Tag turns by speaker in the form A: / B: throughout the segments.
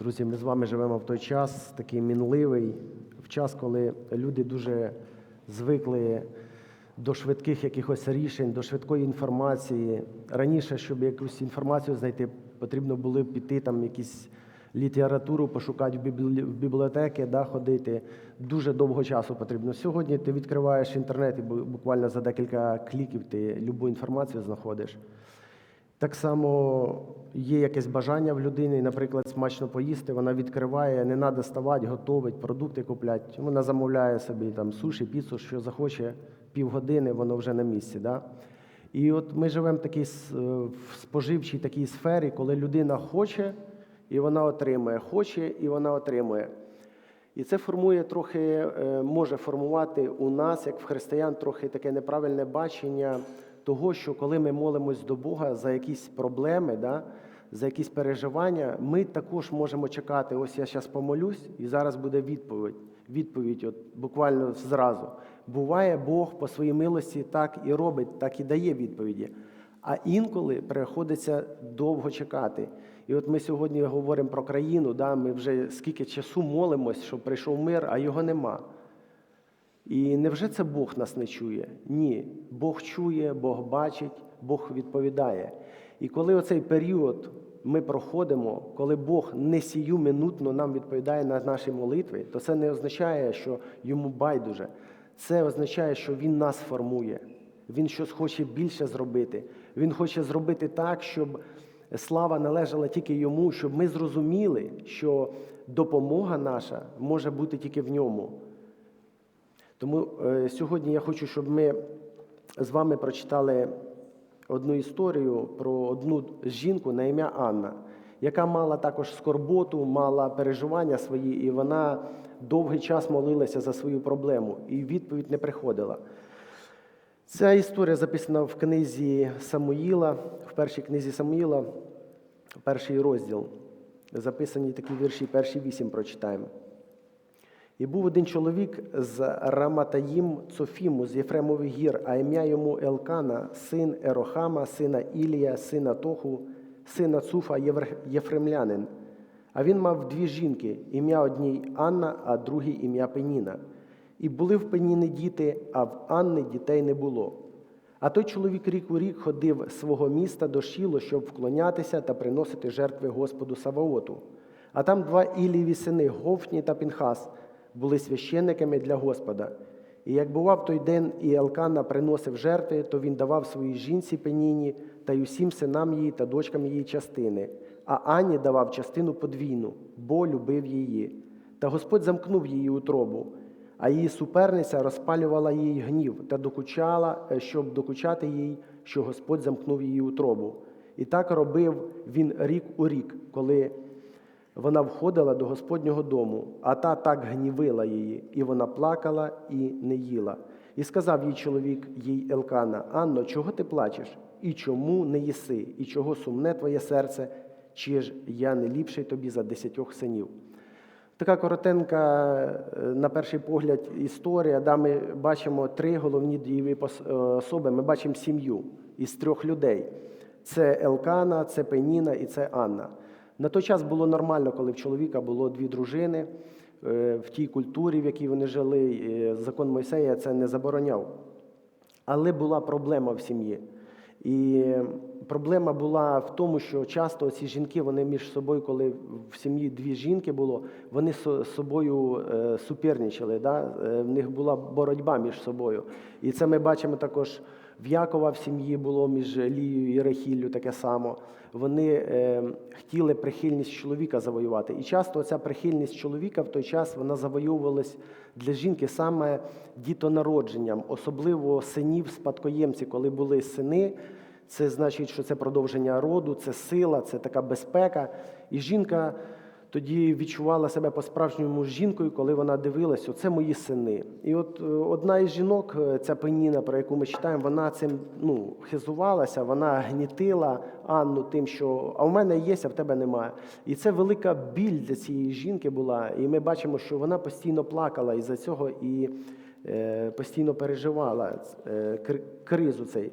A: Друзі, ми з вами живемо в той час, такий мінливий, в час, коли люди дуже звикли до швидких якихось рішень, до швидкої інформації. Раніше, щоб якусь інформацію знайти, потрібно було піти там якісь літературу пошукати в біблі- в бібліотеки, да, ходити. Дуже довго часу потрібно. Сьогодні ти відкриваєш інтернет і буквально за декілька кліків ти любу інформацію знаходиш. Так само є якесь бажання в людини, наприклад, смачно поїсти, вона відкриває, не треба ставати, готовить, продукти куплять. Вона замовляє собі там суші, піцу, що захоче, півгодини, воно вже на місці. Да? І от ми живемо в такій е, в споживчій такій сфері, коли людина хоче і вона отримує, хоче і вона отримує. І це формує трохи, е, може формувати у нас, як в християн, трохи таке неправильне бачення того, що коли ми молимось до Бога за якісь проблеми, да, за якісь переживання, ми також можемо чекати, ось я зараз помолюсь, і зараз буде відповідь. Відповідь, от буквально зразу. Буває, Бог по своїй милості так і робить, так і дає відповіді. А інколи приходиться довго чекати. І от ми сьогодні говоримо про країну, да, ми вже скільки часу молимось, щоб прийшов мир, а його нема. І невже це Бог нас не чує? Ні. Бог чує, Бог бачить, Бог відповідає. І коли оцей період ми проходимо, коли Бог не сіюминутно нам відповідає на наші молитви, то це не означає, що йому байдуже. Це означає, що Він нас формує. Він щось хоче більше зробити. Він хоче зробити так, щоб слава належала тільки йому, щоб ми зрозуміли, що допомога наша може бути тільки в ньому. Тому е, сьогодні я хочу, щоб ми з вами прочитали одну історію про одну жінку на ім'я Анна, яка мала також скорботу, мала переживання свої, і вона довгий час молилася за свою проблему, і відповідь не приходила. Ця історія записана в книзі Самуїла, в першій книзі Самуїла, перший розділ. Записані такі вірші, перші вісім прочитаємо. І був один чоловік з Раматаїм Цофіму з Єфремових гір, а ім'я йому Елкана, син Ерохама, сина Ілія, сина Тоху, сина Цуфа Єфремлянин. А він мав дві жінки, ім'я одній Анна, а другій ім'я Пеніна. І були в Пеніни діти, а в Анни дітей не було. А той чоловік рік у рік ходив з свого міста до Шіло, щоб вклонятися та приносити жертви Господу Саваоту. А там два Іліві сини Гофні та Пінхас були священниками для Господа. І як бував той день, і Елкана приносив жертви, то він давав своїй жінці Пеніні та й усім синам її та дочкам її частини, а Анні давав частину подвійну, бо любив її. Та Господь замкнув її утробу, а її суперниця розпалювала їй гнів та докучала, е, щоб докучати їй, що Господь замкнув її утробу. І так робив він рік у рік, коли вона входила до Господнього дому, а та так гнівила її, і вона плакала і не їла. І сказав їй чоловік їй Елкана: Анно, чого ти плачеш? І чому не їси? І чого сумне твоє серце? Чи ж я не ліпший тобі за десятьох синів? Така коротенька, е, на перший погляд, історія. Да, ми бачимо три головні дієві е, особи. Ми бачимо сім'ю із трьох людей: це Елкана, це Пеніна і це Анна. На той час було нормально, коли в чоловіка було дві дружини. Е, В тій культурі, в якій вони жили, закон Мойсея це не забороняв. Але була проблема в сім'ї. І проблема була в тому, що часто ці жінки, вони між собою, коли в сім'ї дві жінки було, вони з собою е, суперничали. Да? Е, В них була боротьба між собою. І це ми бачимо також в Якова в сім'ї було між Лією і Рахіллю таке само. Вони е, хотіли прихильність чоловіка завоювати. І часто ця прихильність чоловіка в той час вона завоювалась для жінки саме дітонародженням, особливо синів спадкоємців, коли були сини. Це значить, що це продовження роду, це сила, це така безпека. І жінка тоді відчувала себе по-справжньому жінкою, коли вона дивилась, оце мої сини. І от е, одна із жінок, е, ця пеніна, про яку ми читаємо, вона цим ну, хизувалася, вона гнітила Анну тим, що а в мене є, а в тебе немає. І це велика біль для цієї жінки була. І ми бачимо, що вона постійно плакала із-за цього і е, постійно переживала е, кризу цей.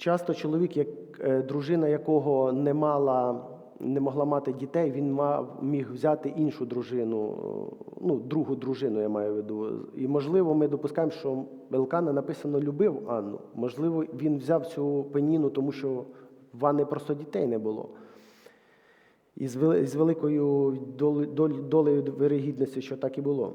A: Часто чоловік, як е, дружина якого не мала, не могла мати дітей, він мав, міг взяти іншу дружину, е, ну, другу дружину, я маю в виду. І можливо, ми допускаємо, що Елкана написано любив Анну. Можливо, він взяв цю пеніну, тому що в Анни просто дітей не було. І з вели- з великою долею вирогідності, що так і було.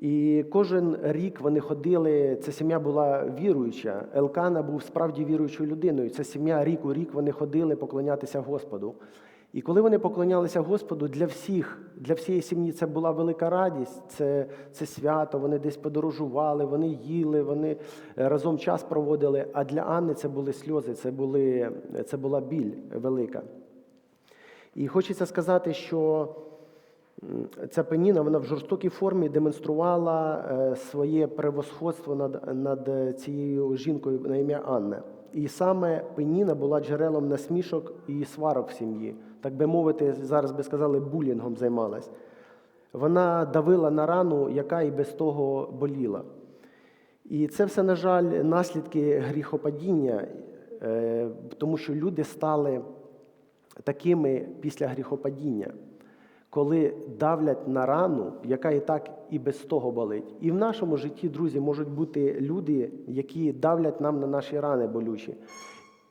A: І кожен рік вони ходили, ця сім'я була віруюча. Елкана був справді віруючою людиною. Ця сім'я рік у рік вони ходили поклонятися Господу. І коли вони поклонялися Господу, для всіх, для всієї сім'ї це була велика радість, це, це свято, вони десь подорожували, вони їли, вони е, разом час проводили. А для Анни це були сльози, це, були, це була біль велика. І хочеться сказати, що ця пеніна вона в жорстокій формі демонструвала е, своє превосходство над, над цією жінкою на ім'я Анна. І саме пеніна була джерелом насмішок і сварок в сім'ї. Так би мовити, зараз би сказали, булінгом займалась. Вона давила на рану, яка і без того боліла. І це все, на жаль, наслідки гріхопадіння, е, тому що люди стали такими після гріхопадіння, коли давлять на рану, яка і так і без того болить. І в нашому житті, друзі, можуть бути люди, які давлять нам на наші рани болючі.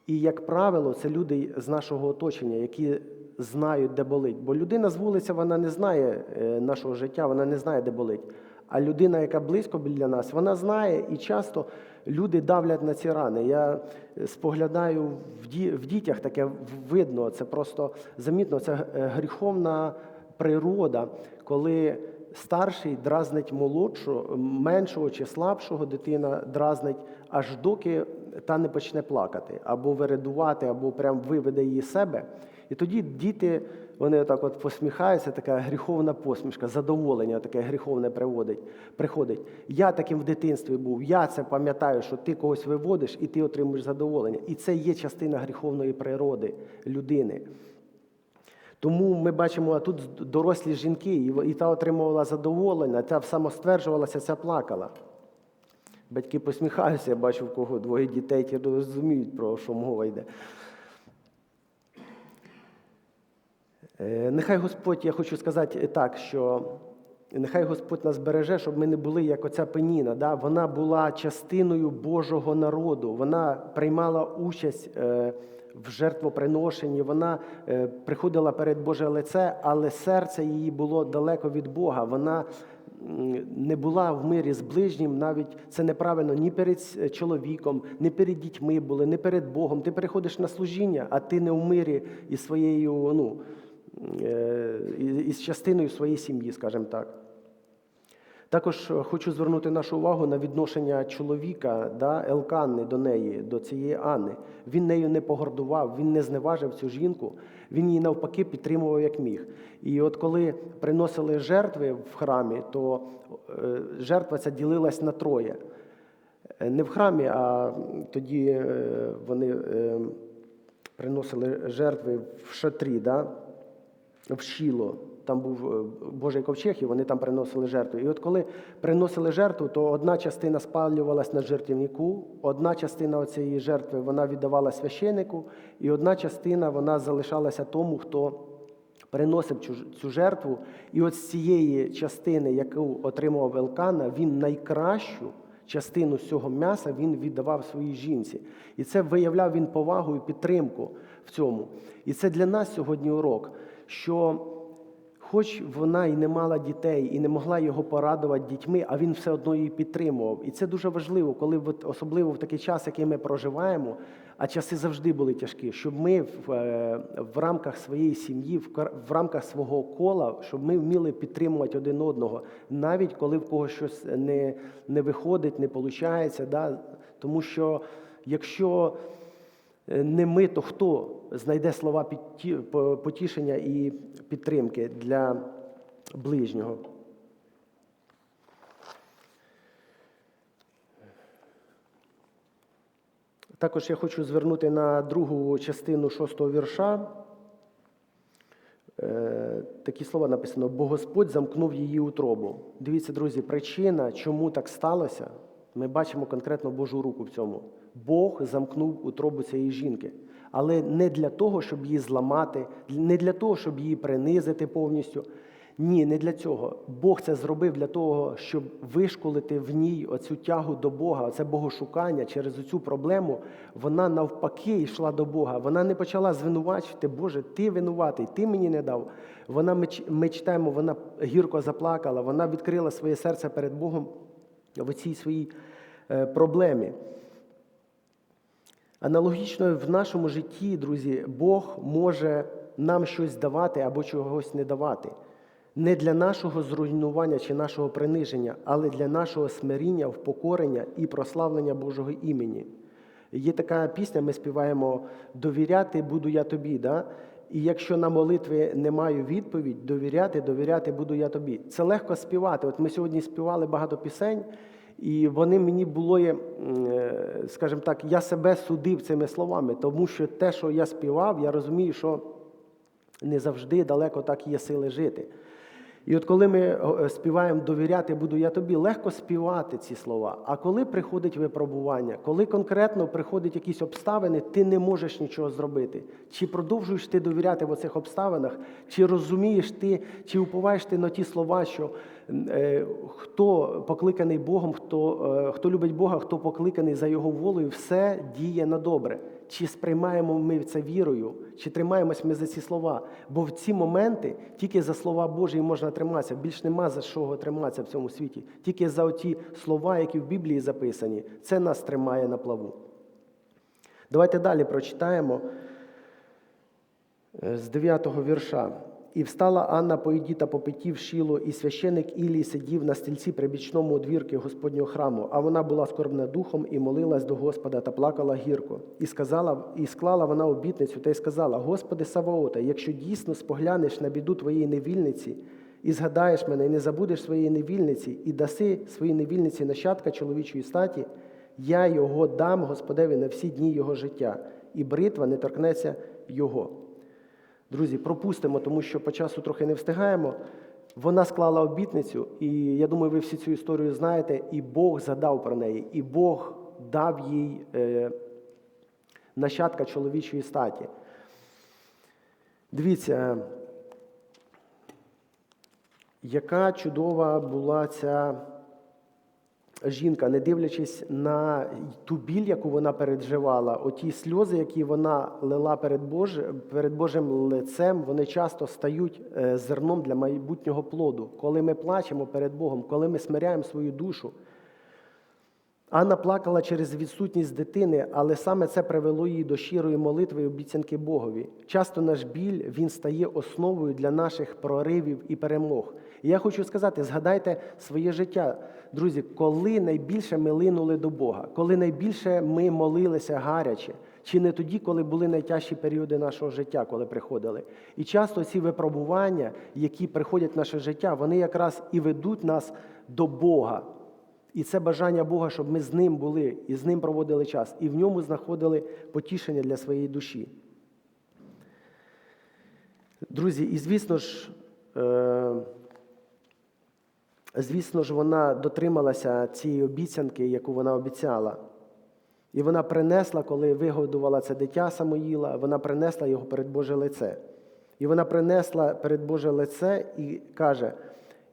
A: І, як правило, це люди з нашого оточення, які знають, де болить. Бо людина з вулиці вона не знає е, нашого життя, вона не знає, де болить. А людина, яка близько біля нас, вона знає і часто люди давлять на ці рани. Я е, споглядаю в, ді, в дітях таке видно, це просто замітно, це е, гріховна природа, коли старший дразнить молодшого, меншого чи слабшого дитина дразнить, аж доки та не почне плакати, або виридувати, або прям виведе її себе. І тоді діти, вони отак от посміхаються, така гріховна посмішка, задоволення таке гріховне приводить, приходить. Я таким в дитинстві був, я це пам'ятаю, що ти когось виводиш і ти отримуєш задоволення. І це є частина гріховної природи людини. Тому ми бачимо, а тут дорослі жінки, і та отримувала задоволення, та самостверджувалася, ця плакала. Батьки посміхаються, я бачу, в кого двоє дітей, ті розуміють, про що мова йде. Е, Нехай Господь, я хочу сказати так, що нехай Господь нас береже, щоб ми не були як оця пеніна. Да? Вона була частиною Божого народу, вона приймала участь е, в жертвоприношенні, вона е, приходила перед Боже лице, але серце її було далеко від Бога. Вона не була в мирі з ближнім, навіть це неправильно ні перед чоловіком, ні перед дітьми були, ні перед Богом. Ти приходиш на служіння, а ти не в мирі із своєю, ну, е, із частиною своєї сім'ї, скажімо так. Також е, хочу звернути нашу увагу на відношення чоловіка да, Елканни до неї, до цієї Анни. Він нею не погордував, він не зневажив цю жінку, він її навпаки підтримував як міг. І от коли приносили жертви в храмі, то е, жертва ця ділилась на троє. Е, Не в храмі, а тоді е, вони е, приносили жертви в шатрі, да? В Шіло. Там був е, Божий ковчег, і вони там приносили жертву. І от коли приносили жертву, то одна частина спалювалась на жертівнику, одна частина цієї жертви вона віддавала священику, і одна частина вона залишалася тому, хто приносив цю, жертву. І от з цієї частини, яку отримував Елкана, він найкращу частину цього м'яса він віддавав своїй жінці. І це виявляв він повагу і підтримку в цьому. І це для нас сьогодні урок, що хоч вона і не мала дітей, і не могла його порадувати дітьми, а він все одно її підтримував. І це дуже важливо, коли особливо в такий час, який ми проживаємо, а часи завжди були тяжкі, щоб ми в, е, в рамках своєї сім'ї, в, в рамках свого кола, щоб ми вміли підтримувати один одного, навіть коли в когось щось не, не виходить, не виходить. Да? Тому що якщо не ми, то хто знайде слова потішення і підтримки для ближнього? Також я хочу звернути на другу частину шостого вірша. Е, Такі слова написано: бо Господь замкнув її утробу. Дивіться, друзі, причина, чому так сталося, Ми бачимо конкретно Божу руку в цьому. Бог замкнув утробу цієї жінки. Але не для того, щоб її зламати, не для того, щоб її принизити повністю. Ні, не для цього. Бог це зробив для того, щоб вишколити в ній оцю тягу до Бога, це богошукання через цю проблему. Вона навпаки йшла до Бога. Вона не почала звинувачувати, Боже, ти винуватий, ти мені не дав. Вона ми, читаємо, вона гірко заплакала, вона відкрила своє серце перед Богом в цій своїй е, проблемі. Аналогічно в нашому житті, друзі, Бог може нам щось давати або чогось не давати. Не для нашого зруйнування чи нашого приниження, але для нашого смиріння, впокорення і прославлення Божого імені. Є така пісня, ми співаємо Довіряти буду я тобі. Да? І якщо на молитві не маю відповідь, довіряти, довіряти буду я тобі. Це легко співати. От ми сьогодні співали багато пісень, і вони мені було, е, скажімо так, я себе судив цими словами, тому що те, що я співав, я розумію, що не завжди далеко так є сили жити. І от коли ми е, співаємо довіряти буду я тобі, легко співати ці слова. А коли приходить випробування, коли конкретно приходять якісь обставини, ти не можеш нічого зробити. Чи продовжуєш ти довіряти в оцих обставинах, чи розумієш ти, чи уповаєш ти на ті слова, що е, хто покликаний Богом, хто, е, хто любить Бога, хто покликаний за Його волею, все діє на добре. Чи сприймаємо ми це вірою, чи тримаємось ми за ці слова? Бо в ці моменти тільки за слова Божі можна триматися. Більш нема за що триматися в цьому світі. Тільки за ті слова, які в Біблії записані, це нас тримає на плаву. Давайте далі прочитаємо е, з 9-го вірша. І встала Анна по їді та по питті в Шіло, і священик Ілій сидів на стільці при бічному одвірки Господнього храму, а вона була скорбна духом і молилась до Господа та плакала гірко. І сказала, і склала вона обітницю та й сказала: Господи Саваота, якщо дійсно споглянеш на біду твоєї невільниці, і згадаєш мене, і не забудеш своєї невільниці, і даси своїй невільниці нащадка чоловічої статі, я його дам Господеві на всі дні його життя, і бритва не торкнеться його. Друзі, пропустимо, тому що по часу трохи не встигаємо. Вона склала обітницю, і я думаю, ви всі цю історію знаєте, і Бог згадав про неї, і Бог дав їй е, нащадка чоловічої статі. Дивіться, яка чудова була ця жінка, не дивлячись на ту біль, яку вона переживала, оті сльози, які вона лила перед, Бож... перед Божим лицем, вони часто стають е, зерном для майбутнього плоду. Коли ми плачемо перед Богом, коли ми смиряємо свою душу. Анна плакала через відсутність дитини, але саме це привело її до щирої молитви і обіцянки Богові. Часто наш біль він стає основою для наших проривів і перемог. І я хочу сказати: згадайте своє життя, друзі, коли найбільше ми линули до Бога, коли найбільше ми молилися гаряче, чи не тоді, коли були найтяжчі періоди нашого життя, коли приходили. І часто ці випробування, які приходять в наше життя, вони якраз і ведуть нас до Бога. І це бажання Бога, щоб ми з ним були і з ним проводили час, і в ньому знаходили потішення для своєї душі. Друзі, і звісно ж, е, звісно ж, вона дотрималася цієї обіцянки, яку вона обіцяла. І вона принесла, коли вигодувала це дитя Самоїла, вона принесла його перед Боже лице. І вона принесла перед Боже лице і каже: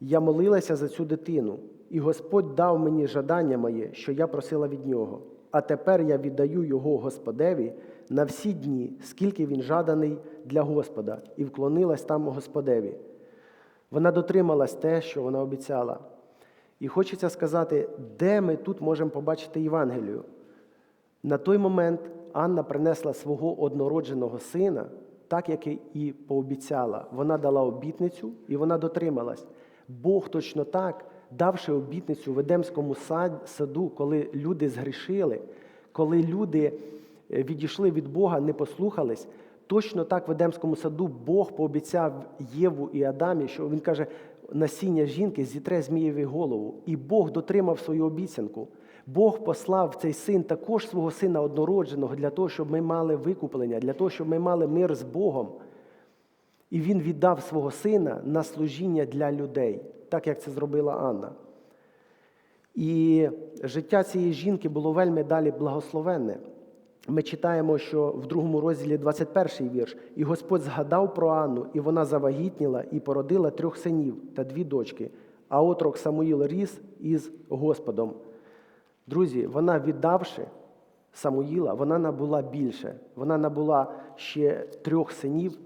A: Я молилася за цю дитину, і Господь дав мені жадання моє, що я просила від нього. А тепер я віддаю його Господеві на всі дні, скільки він жаданий для Господа, і вклонилась там Господеві. Вона дотрималась те, що вона обіцяла. І хочеться сказати, де ми тут можемо побачити Євангелію. На той момент Анна принесла свого однородженого сина, так як і пообіцяла. Вона дала обітницю і вона дотрималась. Бог точно так, давши обітницю в Едемському саду, коли люди згрішили, коли люди е, відійшли від Бога, не послухались. Точно так в Едемському саду Бог пообіцяв Єву і Адамі, що він каже, насіння жінки зітре змієві голову. І Бог дотримав свою обіцянку. Бог послав цей син також свого сина однородженого для того, щоб ми мали викуплення, для того, щоб ми мали мир з Богом. І він віддав свого сина на служіння для людей, так як це зробила Анна. І життя цієї жінки було вельми далі благословенне. Ми читаємо, що в другому розділі 21 вірш, і Господь згадав про Анну, і вона завагітніла і породила трьох синів та дві дочки. А отрок Самуїл ріс із Господом. Друзі, вона віддавши Самуїла, вона набула більше. Вона набула ще трьох синів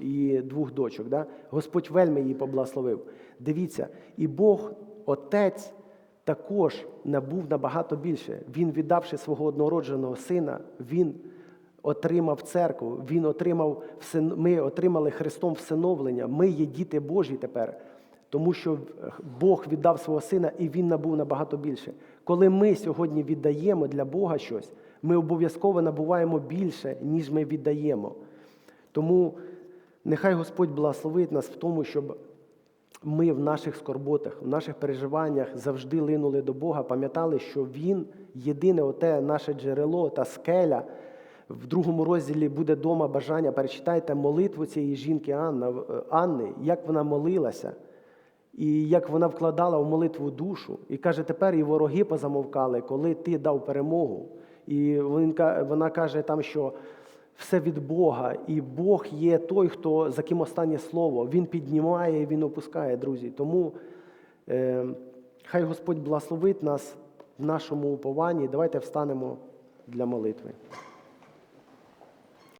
A: і двох дочок. Да? Господь вельми її поблагословив. Дивіться, і Бог, Отець, також набув набагато більше. Він, віддавши свого однородженого сина, він отримав церкву, він отримав ми отримали Христом всиновлення. Ми є діти Божі тепер. Тому що Бог віддав свого сина і він набув набагато більше. Коли ми сьогодні віддаємо для Бога щось, ми обов'язково набуваємо більше, ніж ми віддаємо. Тому нехай Господь благословить нас в тому, щоб ми в наших скорботах, в наших переживаннях завжди линули до Бога, пам'ятали, що Він єдине оте наше джерело та скеля. В другому розділі буде дома бажання. Перечитайте молитву цієї жінки Анна, е, Анни, як вона молилася, і як вона вкладала в молитву душу. І каже, тепер і вороги позамовкали, коли ти дав перемогу. І вона каже там, що все від Бога, і Бог є той, хто за ким останнє слово. Він піднімає, і він опускає, друзі. Тому е, хай Господь благословить нас в нашому упованні. Давайте встанемо для молитви.